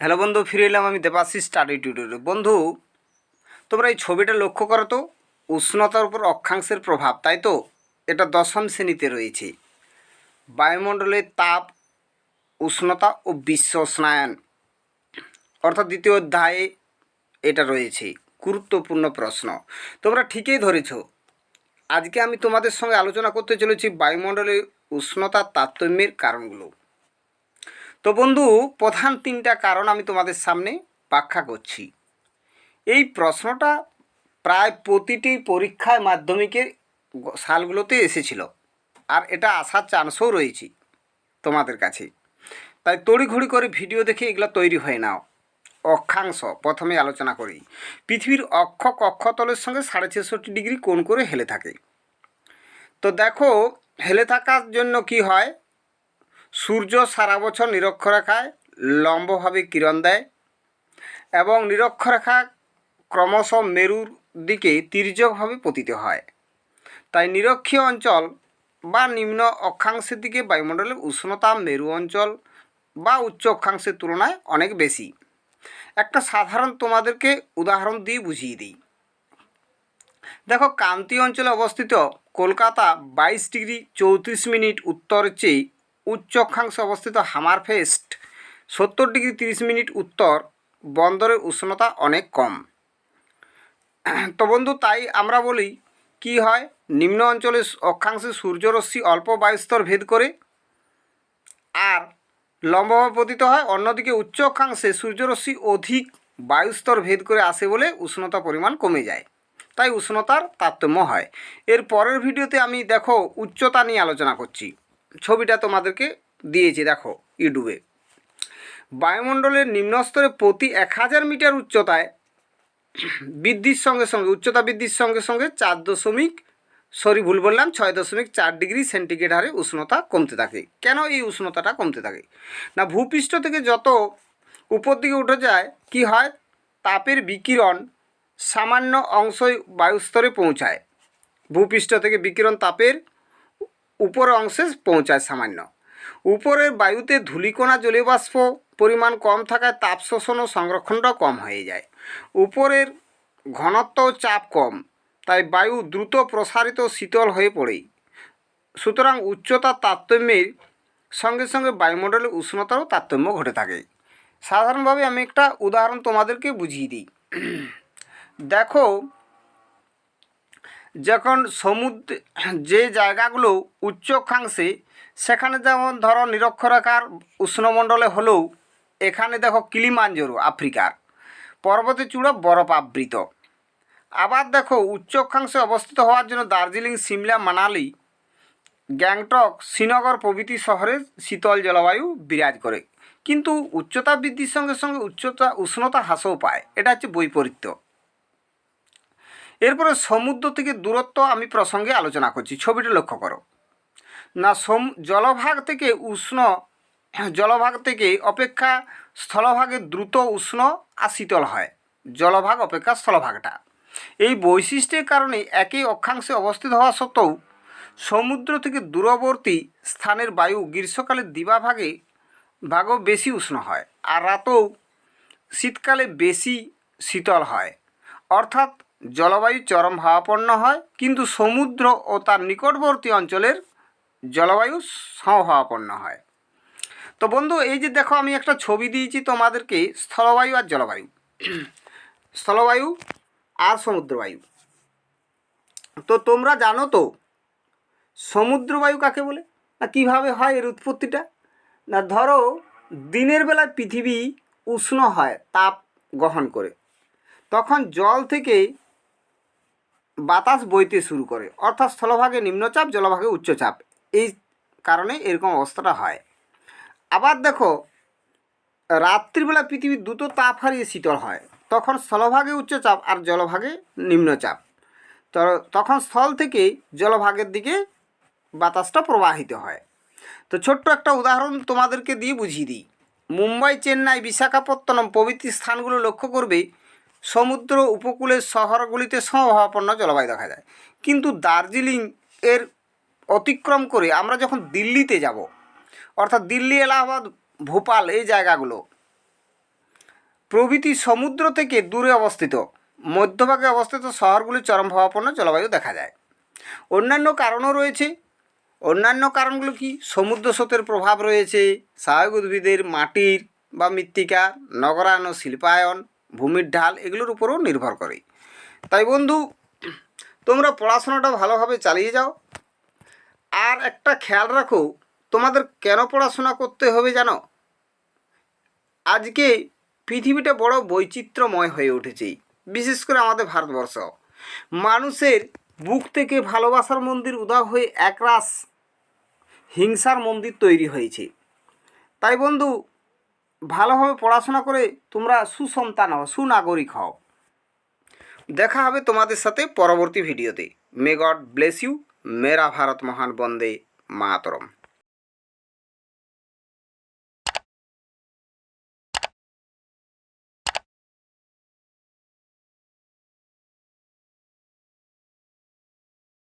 Hello বন্ধু, ফিরে এলাম আমি দেবাশিস স্টাডি টিউটোরিয়াল। বন্ধু, তোমরা এই ছবিটা লক্ষ্য করো তো, উষ্ণতার উপর অক্ষাংশের প্রভাব, তাই তো? এটা দশম শ্রেণীতে রয়েছে। বায়ুমণ্ডলের তাপ, উষ্ণতা ও বিশ্ব স্নায়ন অর্থাৎ দ্বিতীয় অধ্যায়ে এটা রয়েছে। গুরুত্বপূর্ণ প্রশ্ন। তোমরা ঠিকই ধরেছ। আজকে আমি তোমাদের সঙ্গে আলোচনা করতে চলেছি বায়ুমণ্ডলের উষ্ণতার তারতম্যের কারণগুলো। তো বন্ধু, প্রধান তিনটা কারণ আমি তোমাদের সামনে ব্যাখ্যা করছি। এই প্রশ্নটা প্রায় প্রতিটি পরীক্ষায় মাধ্যমিকের সালগুলোতে এসেছিল, আর এটা আসার চান্সও রয়েছে তোমাদের কাছে। তাই তড়িঘড়ি করে ভিডিও দেখে এগুলো তৈরি হয়ে নাও। অক্ষাংশ, প্রথমে আলোচনা করি। পৃথিবীর অক্ষ কক্ষতলের সঙ্গে সাড়ে ছেষট্টি ডিগ্রি কোণ করে হেলে থাকে। তো দেখো, হেলে থাকার জন্য কি হয়? সূর্য সারা বছর নিরক্ষরেখায় লম্বভাবে কিরণ দেয় এবং নিরক্ষরেখা ক্রমশ মেরুর দিকে তির্যকভাবে পতিত হয়। তাই নিরক্ষীয় অঞ্চল বা নিম্ন অক্ষাংশের দিকে বায়ুমণ্ডলের উষ্ণতা মেরু অঞ্চল বা উচ্চ অক্ষাংশের তুলনায় অনেক বেশি। একটা সাধারণ তোমাদেরকে উদাহরণ দিয়ে বুঝিয়ে দিই। দেখো কান্তি অঞ্চলে অবস্থিত কলকাতা বাইশ ডিগ্রি চৌত্রিশ মিনিট উত্তরের চেয়ে উচ্চ অক্ষাংশে অবস্থিত হামারফেস্ট, সত্তর ডিগ্রি তিরিশ মিনিট উত্তর, বন্দরের উষ্ণতা অনেক কম। তো বন্ধু, তাই আমরা বলি, কি হয়? নিম্ন অঞ্চলে অক্ষাংশে সূর্যরশ্মি অল্প বায়ুস্তর ভেদ করে, আর লম্বভাবে পতিত হয়। অন্যদিকে উচ্চ অক্ষাংশে সূর্যরশ্মি অধিক বায়ুস্তর ভেদ করে আসে বলে উষ্ণতা পরিমাণ কমে যায়। তাই উষ্ণতার তারতম্য হয়। এর পরের ভিডিওতে আমি দেখো উচ্চতা নিয়ে আলোচনা করছি। ছবিটা তোমাদেরকে দিয়েছি, দেখো, ইউটিউবে। বায়ুমণ্ডলের নিম্নস্তরে প্রতি এক হাজার মিটার উচ্চতায় বৃদ্ধির সঙ্গে সঙ্গে, উচ্চতা বৃদ্ধির সঙ্গে সঙ্গে চার দশমিক, সরি, ভুল বললাম, ছয় দশমিক চার ডিগ্রি সেন্টিগ্রেড হারে উষ্ণতা কমতে থাকে। কেন এই উষ্ণতাটা কমতে থাকে? না, ভূপৃষ্ঠ থেকে যত উপর দিকে উঠে যায়, কি হয়? তাপের বিকিরণ সামান্য অংশই বায়ুস্তরে পৌঁছায়। ভূপৃষ্ঠ থেকে বিকিরণ তাপের উপর অংশে পৌঁছায় সামান্য। উপরের বায়ুতে ধূলিকণা জলীয়বাষ্প পরিমাণ কম থাকায় তাপ শোষণ ও সংরক্ষণটাও কম হয়ে যায়। উপরের ঘনত্ব ও চাপ কম, তাই বায়ু দ্রুত প্রসারিত শীতল হয়ে পড়ে সুতরাং উচ্চতার তারতম্যের সঙ্গে সঙ্গে বায়ুমণ্ডলের উষ্ণতারও তারতম্য ঘটে থাকে। সাধারণভাবে আমি একটা উদাহরণ তোমাদেরকে বুঝিয়ে দিই। দেখো যখন সমুদ্র, যে জায়গাগুলো উচ্চ অক্ষাংশে সেখানে যেমন ধরো নিরক্ষরেখার উষ্ণমণ্ডলে হলেও, এখানে দেখো কিলিমাঞ্জরো, আফ্রিকার। পর্বতে চূড়া বরফ আবৃত। আবার দেখো উচ্চ অক্ষাংশে অবস্থিত হওয়ার জন্য দার্জিলিং, সিমলা, মানালি, গ্যাংটক, শ্রীনগর প্রভৃতি শহরে শীতল জলবায়ু বিরাজ করে। কিন্তু উচ্চতা বৃদ্ধির সঙ্গে সঙ্গে উচ্চতা, উষ্ণতা হ্রাসও পায়। এটা হচ্ছে বৈপরীত্য। এরপরে সমুদ্র থেকে দূরত্ব আমি প্রসঙ্গে আলোচনা করছি, ছবিটা লক্ষ্য করো। না, সম, জলভাগ থেকে উষ্ণ, জলভাগ থেকে অপেক্ষা স্থলভাগে দ্রুত উষ্ণ আর শীতল হয়। জলভাগ অপেক্ষা স্থলভাগটা। এই বৈশিষ্ট্যের কারণে একই অক্ষাংশে অবস্থিত হওয়া সত্ত্বেও সমুদ্র থেকে দূরবর্তী স্থানের বায়ু গ্রীষ্মকালের দিবাভাগে ভাগও বেশি উষ্ণ হয় আর রাতেও শীতকালে বেশি শীতল হয়। অর্থাৎ জলবায়ু চরম ভাবাপন্ন হয়, কিন্তু সমুদ্র ও তার নিকটবর্তী অঞ্চলের জলবায়ু সমভাবাপন্ন হয়। তো বন্ধু, এই যে দেখো, আমি একটা ছবি দিয়েছি তোমাদেরকে, স্থলবায়ু আর জলবায়ু। স্থলবায়ু আর সমুদ্রবায়ু। তো তোমরা জানো তো, সমুদ্রবায়ু কাকে বলে? না কীভাবে হয় এর উৎপত্তিটা? না ধরো, দিনের বেলায় পৃথিবী উষ্ণ হয়, তাপ গ্রহণ করে। তখন জল থেকে বাতাস বইতে শুরু করে, অর্থাৎ স্থলভাগে নিম্নচাপ, জলভাগে উচ্চচাপ। এই কারণে এরকম অবস্থাটা হয়। আবার দেখো, রাত্রিবেলা পৃথিবীর দ্রুত তাপ হারিয়ে শীতল হয়। তখন স্থলভাগে উচ্চচাপ আর জলভাগে নিম্নচাপ। তখন স্থল থেকে জলভাগের দিকে বাতাসটা প্রবাহিত হয়। তো ছোট্ট একটা উদাহরণ তোমাদেরকে দিয়ে বুঝিয়ে দিই। মুম্বাই, চেন্নাই, বিশাখাপত্তনম প্রভৃতি স্থানগুলো লক্ষ্য করবে সমুদ্র উপকূলের শহরগুলিতে সমভাবাপন্ন জলবায়ু দেখা যায়। কিন্তু দার্জিলিং এর অতিক্রম করে আমরা যখন দিল্লিতে যাব, অর্থাৎ দিল্লি, এলাহাবাদ, ভোপাল এই জায়গাগুলো, প্রভৃতি সমুদ্র থেকে দূরে অবস্থিত, মধ্যভাগে অবস্থিত শহরগুলি চরম প্রভাবপন্ন জলবায়ু দেখা যায়। অন্যান্য কারণও রয়েছে। অন্যান্য কারণগুলো কি? সমুদ্র স্রোতের প্রভাব রয়েছে, স্বাভাবিক উদ্ভিদের মাটির বা মৃত্তিকা নগরায়ন ও শিল্পায়ন ভূমির ঢাল এগুলোর উপরও নির্ভর করে। তাই বন্ধু, তোমরা পড়াশোনাটা ভালোভাবে চালিয়ে যাও। আর একটা খেয়াল রাখো, তোমাদের কেন পড়াশোনা করতে হবে জানো? আজকে পৃথিবীটা বড় বৈচিত্র্যময় হয়ে উঠেছে, বিশেষ করে আমাদের ভারতবর্ষ। মানুষের বুক থেকে ভালোবাসার মন্দির উদা হয়ে একরাশ হিংসার মন্দির তৈরি হয়েছে। তাই বন্ধু ভালোভাবে পড়াশোনা করে তোমরা সুসন্তান হও, সুনাগরিক হও। দেখা হবে তোমাদের সাথে পরবর্তী ভিডিওতে। মে গড ব্লেস ইউ মেরা ভারত মহান বন্দে মাতরম।